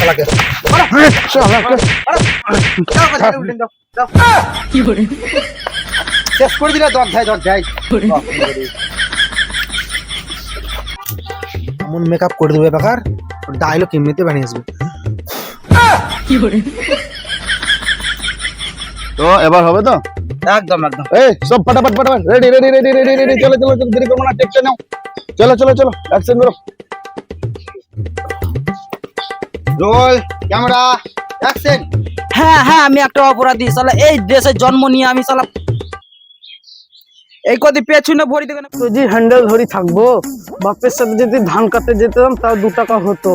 শালাকে শেষ করে দিলে দর যাই দর যাই এমন মেকআপ করে দেবে বেকার ডায়লগ এমনিতে বানিয়ে আসবে। তো এবার হবে তো? একদম একদম। এই সব ফটাফট ফটাফট। Ready ready ready ready ready চলো চলো চলো দেরি করব না টেকটা নাও। চলো চলো চলো অ্যাকশন করো। রোল ক্যামেরা অ্যাকশন হ্যাঁ হ্যাঁ আমি একটা অপরাধী সালা এই দেশে জন্ম নিয়ে আমি সালা এই কদি পেছনে ভরি দেখে যদি হ্যান্ডেল ধরি থাকব বাপের সাথে যদি ধান কাটতে যেতাম তাও দু টাকা হতো।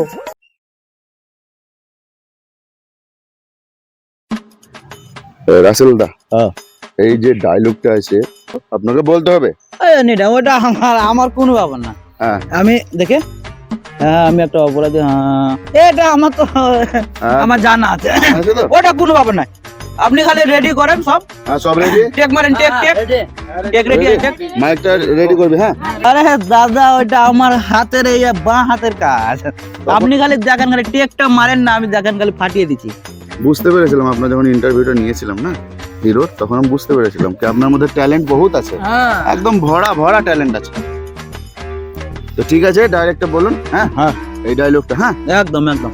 রাসেলদা হ্যাঁ। এই যে ডায়লগটা আছে আপনাকে বলতে হবে? নিটা ওটা আমার আমার কোনো ব্যাপার না। হ্যাঁ। আমি দেখে হ্যাঁ আমি একটা অপরাধী হ্যাঁ। এটা আমার তো হ্যাঁ। আমার জানা আছে। ওটা কোনো ব্যাপার নাই আপনি খালি রেডি করেন সব। হ্যাঁ সব রেডি টেক মারেন take take take ready take মাইকটা রেডি করবি হ্যাঁ? আরে দাদা ওটা আমার হাতের এই বাঁ হাতের কাজ। আপনি খালি দেখেন খালি টেকটা মারেন না আমি দেখেন খালি ফাটিয়ে দিচ্ছি। বুঝতে পেরেছিলাম আপনার যখন ইন্টারভিউটা নিয়েছিলাম না হিরোর তখন আমি বুঝতে পেরেছিলাম কি আপনার মধ্যে ট্যালেন্ট বহুত আছে। হ্যাঁ। একদম ভরা ভরা ট্যালেন্ট আছে। তো ঠিক আছে ডাইরেক্টর বলুন। হ্যাঁ হ্যাঁ এই ডায়লগটা হ্যাঁ? একদম একদম।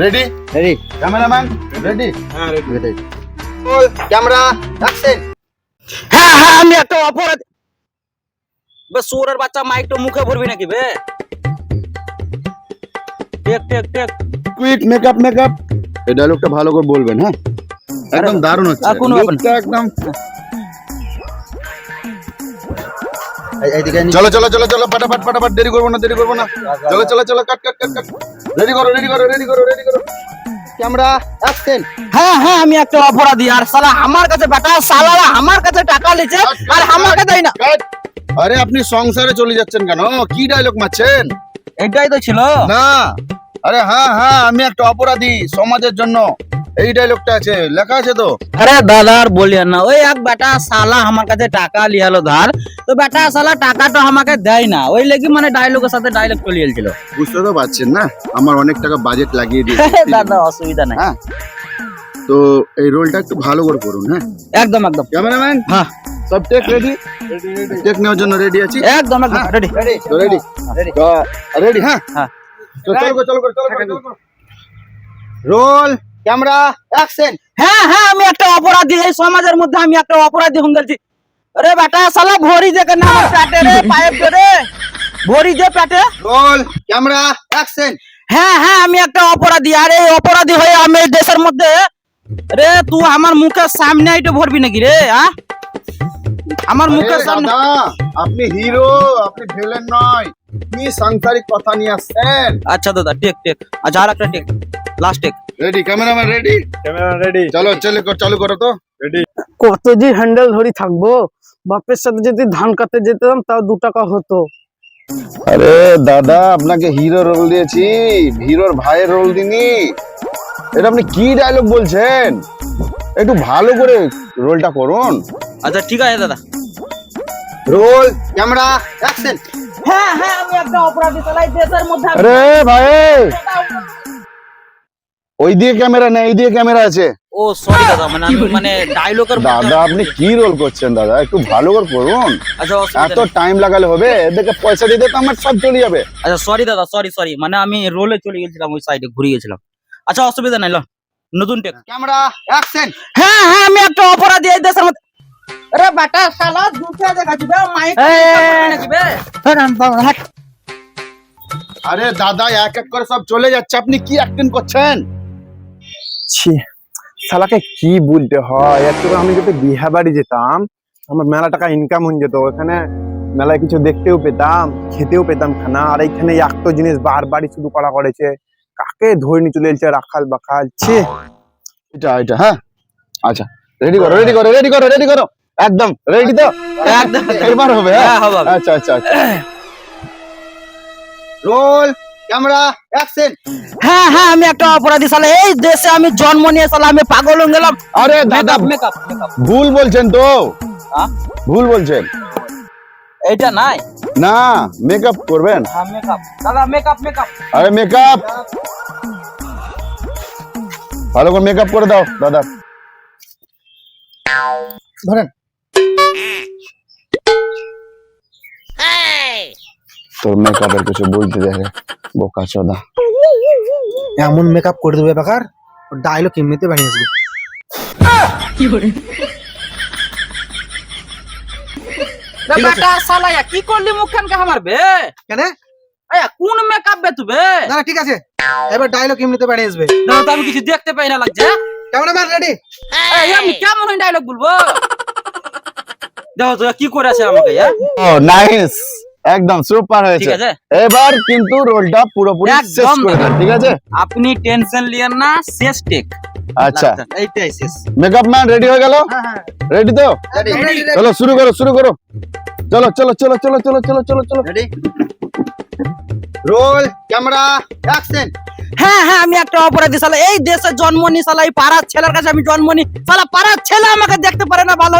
রেডি রেডি ক্যামেরাম্যান রেডি হ্যাঁ ready ready roll camera action হ্যাঁ হ্যাঁ আমি একটা অপরাধ বে সুরের বাচ্চা মাইকটা মুখে ভরবি নাকি বে? Take take take. Quick makeup makeup এই ডায়লগটা ভালো করে বলবেন হ্যাঁ? একদম দারুণ হচ্ছে। আর কোনো ব্যাপার না। লুকটা একদম চলো চলো চলো চলো ফটাফট ফটাফট দেরি করব না দেরি করব না। চলো চলো। চলো cut cut cut cut. Ready করো রেডি করো রেডি করো রেডি করো। Camera action. হ্যাঁ হ্যাঁ আমি একটা অপরাধী আর সালা আমার কাছে বেটা সালারা আমার কাছে টাকা লিছে আর আমাকে দেয় না। আরে আপনি সংসারে চলে যাচ্ছেন কেন? কি ডায়লগ মারছেন? এটাই তো ছিল। না। আরে হ্যাঁ হ্যাঁ আমি একটা অপরাধী সমাজের জন্য। এই ডায়লগটা আছে লেখা আছে তো। আরে দাদা আর বলিয়েন না ওই এক বেটা সালা আমার কাছে টাকা লিয়ালো ধার তো বেটা সালা টাকাটা আমাকে দেয় না ওই লেগে মানে ডায়লগের সাথে ডায়লগ চলে এলছিল বুঝতে তো পারছেন না আমার অনেক টাকা বাজেট লাগিয়ে দিয়েছি। দাদা অসুবিধা নাই। হ্যাঁ। তো এই রোলটা একটু ভালো করে করুন হ্যাঁ। একদম একদম। ক্যামেরাম্যান হ্যাঁ। সব টেক রেডি টেক নেওয়ার জন্য রেডি আছি? একদম একদম। রেডি রেডি তো রেডি রেডি হ্যাঁ। হ্যাঁ। তো চলো চলো চলো রোল ক্যামেরা অ্যাকশন হ্যাঁ হ্যাঁ আমি একটা অপরাধী। এই সমাজের মধ্যে আমি একটা অপরাধী হয়ে গেছি। আরে বেটা সালা ভরি দেখে না আমার পেটে রে পাইপ রে ভরি যে পেটে। রোল ক্যামেরা অ্যাকশন হ্যাঁ হ্যাঁ আমি একটা অপরাধী। আর এই অপরাধী হয়ে আমি এই দেশের মধ্যে রে তুই আমার মুখের সামনে আইটে ভরবি নাকি রে আ? আমার মুখের আরে সামনে দাদা আপনি হিরো আপনি ভিলেন নয়। কি সাংসারিক কথা নিয়ে আসছেন? আচ্ছা দাদা টেক টেক। আচ্ছা আর একটা take. Last take ready cameraman ready camera ready চলো চলো চালু করো তো কত যে হ্যান্ডেল ধরি থাকব? বাপের সাথে যদি ধান কাটতে যেতাম তাও দু টাকা হতো। আরে দাদা আপনাকে হিরো রোল দিয়েছি। হিরোর ভাইয়ের রোল দিনি এটা আপনি কি ডায়লগ বলছেন? একটু ভালো করে রোলটা করুন। আচ্ছা ঠিক আছে দাদা। রোল ক্যামেরা অ্যাকশন হ্যাঁ হ্যাঁ আমি একটা অপরাধী চালাই দেশের মধ্যে আরে ভাই! ওই দিয়ে ক্যামেরা নেই এই দিয়ে ক্যামেরা আছে। ও সরি দাদা মানে আমি মানে ডায়লগের দাদা আপনি কি রোল করছেন দাদা? একটু ভালো করে করুন আচ্ছা এত টাইম লাগালে হবে এদেরকে পয়সা দিতে তো আমার সব চলে যাবে। আচ্ছা সরি দাদা সরি সরি মানে আমি রোলে চলে গেছিলাম ওই সাইডে ঘুরে গেছিলাম। আচ্ছা অসুবিধা নাই ল। নতুন টেক ক্যামেরা অ্যাকশন হ্যাঁ হ্যাঁ আমি একটা অপরাধী এই দেশের মধ্যে আরে বাটা শালা দুটো দেখাচ্ছি বে মাইক নাকি বে হাট আরে দাদা এক এক করে সব চলে যাচ্ছে। আপনি কি অ্যাক্টিং করছেন? ছি শালাকে কি বলতে হয়? একটু আমি যদি বিহা বাড়ি যেতাম আমার মেলা টাকা ইনকাম হয়ে যেত। ওখানে মেলায় কিছু দেখতেও পেতাম খেতেও পেতাম খানা। আর এইখানে একটা জিনিস বারবারই শুধু করা করেছে। কাকে ধরে নিয়ে চলে এলছে রাখাল বাখাল? ছি। এটা এটা হ্যাঁ। আচ্ছা রেডি করো রেডি করো রেডি করো রেডি করো। একদম রেডি তো? একদম এবার হবে হ্যাঁ? হ্যাঁ। আচ্ছা আচ্ছা আচ্ছা। রোল! ক্যামেরা অ্যাকশন হ্যাঁ হ্যাঁ আমি একটা অপরাধী শালা এই দেশে আমি জন্ম নিয়ে শালা আমি পাগল হয়ে গেলাম। আরে দাদা মেকআপ ভুল বলছেন তো। হ্যাঁ? ভুল বলছেন। এইটা নাই? না মেকআপ করবেন। হ্যাঁ মেকআপ দাদা মেকআপ মেকআপ আরে মেকআপ ভালো করে মেকআপ করে দাও দাদা। ধরেন। তোর মেকআপের কিছু বলতে দেখে বোকা চোদা। এমন মেকআপ করে দেবে বেকার ডায়লগ এমনিতে বানিয়ে আসবে। বেটা সালায়া কি করলি মুখখান আমার বে? কেন? এ কোন মেকআপ বে তুই না না, ঠিক আছে। এবার ডায়লগ এমনিতে বানিয়ে আসবে। না তো আমি কিছু দেখতে পাই না লাগছে। Cameraman ready? এই আমি কেমন ডায়লগ বলব? দেখো তো কি করে আছে আমাকে হ্যাঁ? ও নাইস একদম সুপার হয়েছে। এবার কিন্তু রোলটা পুরোপুরি শেষ করে দেন ঠিক আছে? আপনি টেনশন লিয়েন না শেষ টেক আচ্ছা। এইটাই শেষ। মেকআপ ম্যান রেডি হয়ে গেল? হ্যাঁ হ্যাঁ। রেডি তো. চলো শুরু করো শুরু করো। চলো চলো চলো চলো চলো চলো চলো চলো। রেডি রোল ক্যামেরা অ্যাকশন হ্যাঁ হ্যাঁ আমি একটা অপরাধী শালা। এই দেশে জন্ম নি শালা এই পাড়ার ছেলের কাছে আমি জন্ম নি। শালা পাড়ার ছেলে আমাকে দেখতে পারে না ভালো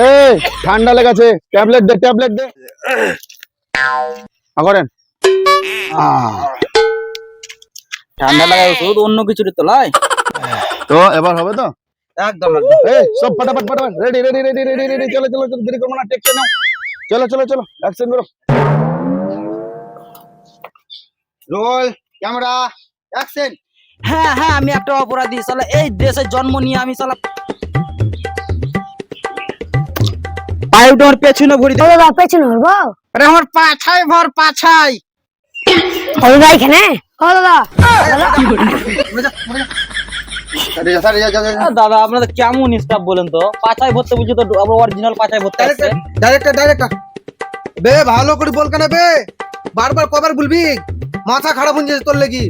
এই ঠান্ডা লেগেছে। ট্যাবলেট দে ট্যাবলেট দে। করেন। ঠান্ডা ওষুধ অন্য কিছু তো লয় তো এবার হবে তো? একদম একদম। এই সব ফটাফট ফটাফট। Ready ready ready ready ready চলো চলো চলো দেরি করব না টেক নাও। চলো চলো চলো অ্যাকশন করো। রোল ক্যামেরা অ্যাকশন হ্যাঁ হ্যাঁ আমি একটা অপরাধী শালা এই দেশে জন্ম নিয়ে আমি শালা পেছনে ভরি দে। বাবা পেছনে আরে আমার পাছায় ভর পাছায়। ও দাদা এখানে? ও দাদা। দাদা আপনাদের কেমন স্টাফ বলেন তো? পাছায় ভরতে বুঝি তো অরিজিনাল পাছায় ভরতে আসছে। ডাইরেক্টর ডাইরেক্টর বে ভালো করে বল কেন বে? বারবার কবার বলবি? মাথা খারাপ হয়ে যাচ্ছে তোর লেগি।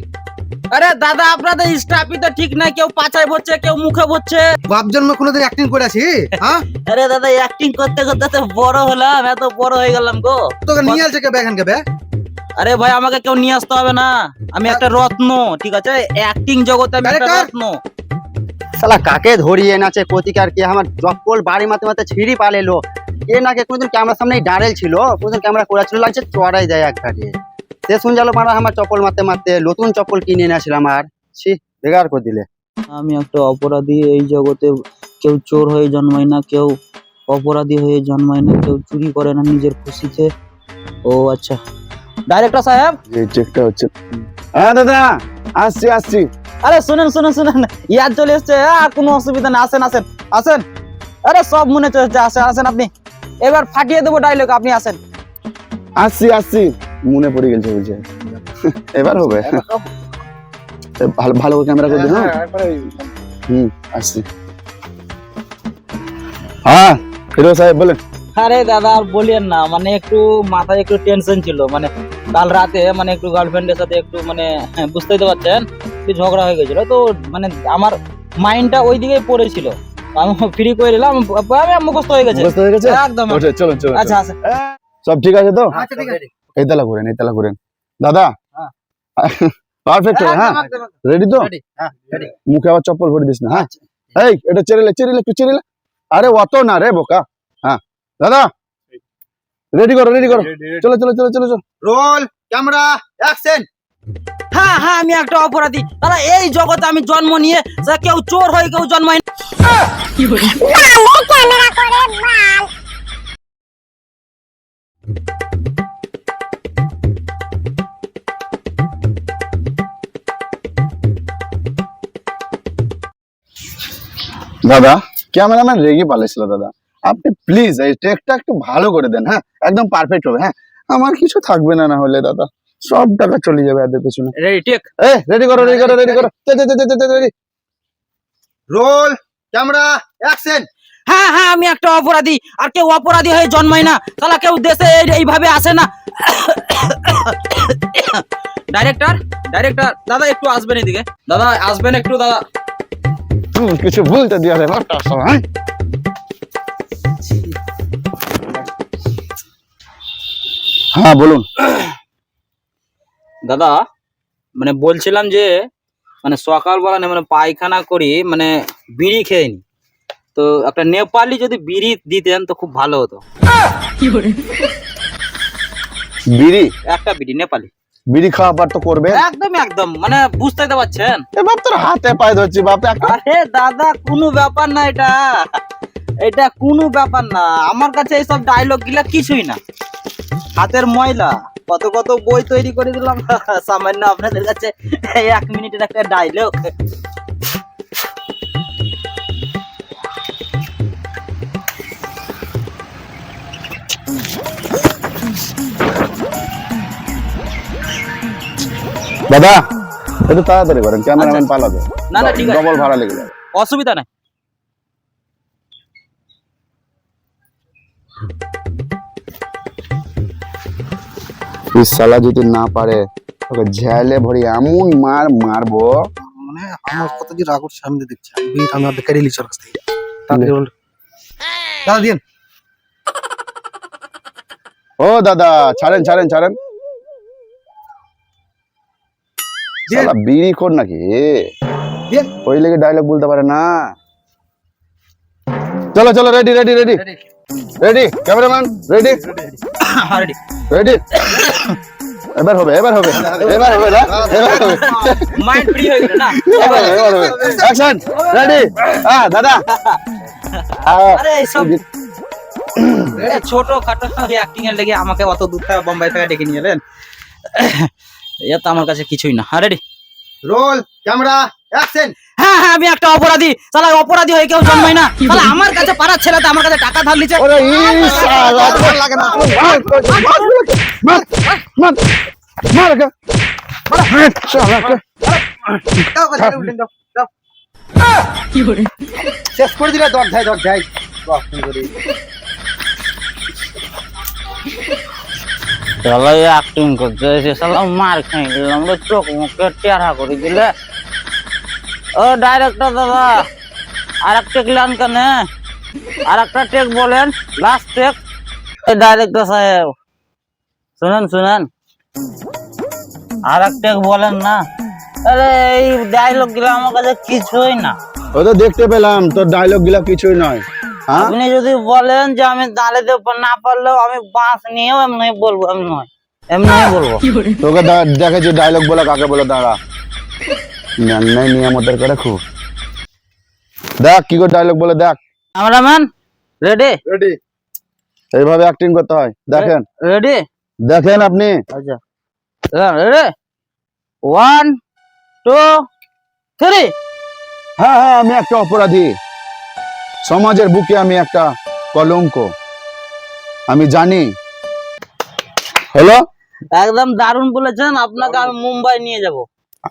আরে দাদা আপনাদের স্টাফই তো ঠিক নাই কেউ পাছায় ভরছে কেউ মুখে ভরছে বাপ জন্ম কোনোদিন অ্যাক্টিং করে আছি হ্যাঁ? আরে দাদা অ্যাক্টিং করতে করতে তো বড় হলাম এত বড় হয়ে গেলাম গো। তোকে নিয়ে আসছে কে বে এখানকে বে আরে ভাই আমাকে কেউ নিয়ে আসতে হবে না। আমি একটা রত্ন ঠিক আছে? অ্যাক্টিং জগতে আমি একটা রত্ন। সালা কাকে ধরিয়ে নাচে প্রতিকার কি? আমার জকল বাড়ি মাতে মাতে ছিঁড়ি পালেলো এ নাকি কোনদিন ক্যামেরার সামনে ডারেল ছিল কোনদিন ক্যামেরা করা ছিল লাগছে চড়াই যায় এক ঘাটে। সে শুন গেল মারা আমার চপ্পল মারতে মারতে নতুন চপ্পল কিনে এনেছিলাম আর। ছি বেকার করে দিলে। আমি একটা অপরাধী এই জগতে কেউ চোর হয়ে জন্মায় না কেউ অপরাধী হয়ে জন্মায় না কেউ চুরি করে না নিজের খুশিতে। ও আচ্ছা। ডাইরেক্টর সাহেব? এই চেকটা হচ্ছে। হ্যাঁ দাদা আসছি আসছি। আরে শুনেন শুনেন শুনেন। ইয়ার চলে এসছে আর কোনো অসুবিধা নেই আসেন আসেন আসেন। আরে সব মনে চলছে আসেন আসেন আপনি। এবার ফাটিয়ে দেবো ডাইলগ আপনি আসেন। আসছি আসছি। মনে পড়ে গেছে বলছে এবার হবে। ভালো ভালো ক্যামেরা করে হ্যাঁ? হুম আসছি। হ্যাঁ ফিরো সাহেব বলেন। আরে দাদা আর বলিয়েন না মানে একটু মাথায় একটু টেনশন ছিল মানে কাল রাতে মানে একটু গার্লফ্রেন্ডের সাথে একটু মানে হ্যাঁ, বুঝতেই তো পারছেন একটু ঝগড়া হয়ে গেছিল। তো মানে আমার মাইন্ডটা ওই দিকেই পড়েছিল। আমি ফ্রি করে দিলাম আমি মুখস্থ হয়ে গেছে। বুঝতে হয়ে গেছে? একদম ওঠে চলো চলো আচ্ছা আচ্ছা। সব ঠিক আছে তো? আচ্ছা ঠিক আছে। এই তালা করেন এই তালা করেন দাদা হ্যাঁ। পারফেক্ট হ্যাঁ। একদম, একদম, রেডি তো? Ready, হ্যাঁ ready। মুখে আবার চপ্পল ভরে দিস না হ্যাঁ? আচ্ছা। এই এটা চেরিলে চেরিলে একটু চেরিলে। আরে অত না রে বোকা। হ্যাঁ। দাদা? রেডি করো রেডি করো। চলো চলো চলো চলো চলো। রোল ক্যামেরা অ্যাকশন হ্যাঁ হ্যাঁ আমি একটা অপরাধী। দাদা এই জগতে আমি জন্ম নিয়ে যা কেউ চোর হয়ে কেউ জন্মায় না। ক্যামেরা করে মাল। দাদা ক্যামেরাম্যান রেগে পালাইছিল দাদা। আপনি প্লিজ এই টেকটা একটু ভালো করে দেন হ্যাঁ? একদম পারফেক্ট হবে হ্যাঁ? আমার কিছু থাকবে না না হলে দাদা সব টাকা চলে যাবে এদের পেছনে। রেডি টেক এই রেডি করো রেডি করো রেডি করো। তে তে তে তে রেডি রোল ক্যামেরা অ্যাকশন হ্যাঁ হ্যাঁ আমি একটা অপরাধী আর কেউ অপরাধী হয়ে জন্মায় না। তাহলে কেউ দেশে এই- এইভাবে আসে না। ডাইরেক্টর ডাইরেক্টর দাদা একটু আসবেন এদিকে। দাদা আসবেন একটু দাদা। কিছু বলতে দিয়া রে বাটা সব হ্যাঁ। হ্যাঁ বলুন। দাদা মানে বলছিলাম যে মানে সকালবেলা মানে পায়খানা করি মানে বিড়ি খেয়ে নি। তো একটা নেপালি যদি বিড়ি দিতেন তো খুব ভালো হতো। বিড়ি? একটা বিড়ি নেপালি। বিড়ি খাওয়া পার তো করবে একদম একদম মানে বুঝতে তো পারছেন। বাপ তোর হাতে পায়ে ধরছি বাপ আরে দাদা কোনো ব্যাপার না এটা। এটা কোনো ব্যাপার না। আমার কাছে এইসব ডায়লগগুলা কিছুই না। হাতের ময়লা কত কত বই তৈরি করে দিলাম। সামান্য আপনাদের কাছে এক মিনিটের একটা ডায়লগ দাদা একটু তাড়াতাড়ি করেন ক্যামেরাম্যান পালাবে। না, না, ঠিক আছে। ডবল ভাড়া লেগে যাবে। অসুবিধা নাই। এই শালা যদি না পারে ওকে ঝেলে ভরি এমন মার মারবো। মানে আমার কত যে রাগ উঠছে আমি তো দেখছি বিট আমি অর্ধেক কেড়ে নিচ্ছি কাছ থেকে। তাড়াতাড়ি বল। দাদা দিন ও দাদা ছাড়েন ছাড়েন ছাড়েন। শালা বিড়ি কর নাকি? ওই লেগে ডায়লগ বলতে পারে না। চলো চলো ready ready ready ready cameraman ready ready ready এবার হবে এবার হবে এবার হবে না? এবার হবে। মাইন্ড ফ্রি হয়ে গেল না? এবার হবে এবার হবে। অ্যাকশন রেডি হ্যাঁ দাদা। আরে এ, ছোট খাটো অ্যাক্টিং এর লেগে আমাকে অত দূর থেকে বোম্বাই থেকে ডেকে নিয়ে এলেন। এ তো আমার কাছে কিছুই না। রেডি রোল ক্যামেরা অ্যাকশন হ্যাঁ হ্যাঁ আমি একটা অপরাধী। সালা অপরাধী হয়ে কেউ জন্মায় না। সালা আমার কাছে পাড়ার ছেলেটা আমার কাছে টাকা ধার লিছে ওরে ই শালা লাগে না। মার মার মার ওকে। মার, শালা দাও কথা উঠেন দাও দাও। শেষ করে দিলে দর যাই দর বাহ সুন্দরী মার দিলাম চোখ মুখে টেরা করে দিলে। ও ডাইরেক্টর দাদা আর একটা বলেন লাস্ট এই ডাইরেক্টর সাহেব আর একটা বলেন না। আরে এই আমার কাছে কিছুই না। ও তো দেখতে পেলাম, তোর ডায়লগগুলা কিছুই নয়। আপনি যদি বলেন যে আমি দাঁড়াতে না পারলেও আমি বাঁশ নিয়েও এমনি বলব এমনি এমনি বলব। তোকে দেখেছি ডায়লগ বলে কাকে বলে দাঁড়া। নিয়ামতের করে খুব। দেখ কি করে ডায়লগ বলে দেখ। ক্যামেরাম্যান রেডি রেডি এইভাবে অ্যাক্টিং করতে হয়। দেখেন। রেডি দেখেন আপনি। আচ্ছা। রেডি ওয়ান টু থ্রি হ্যাঁ হ্যাঁ আমি একটা অপরাধী। সমাজের বুকে আমি একটা কলঙ্ক। আমি জানি। হলো একদম দারুণ বলেছেন আপনাকে আমি মুম্বাই নিয়ে যাব।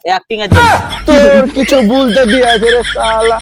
অ্যাক্টিং এর জন্য। তোর কিছু বলতে রে শালা।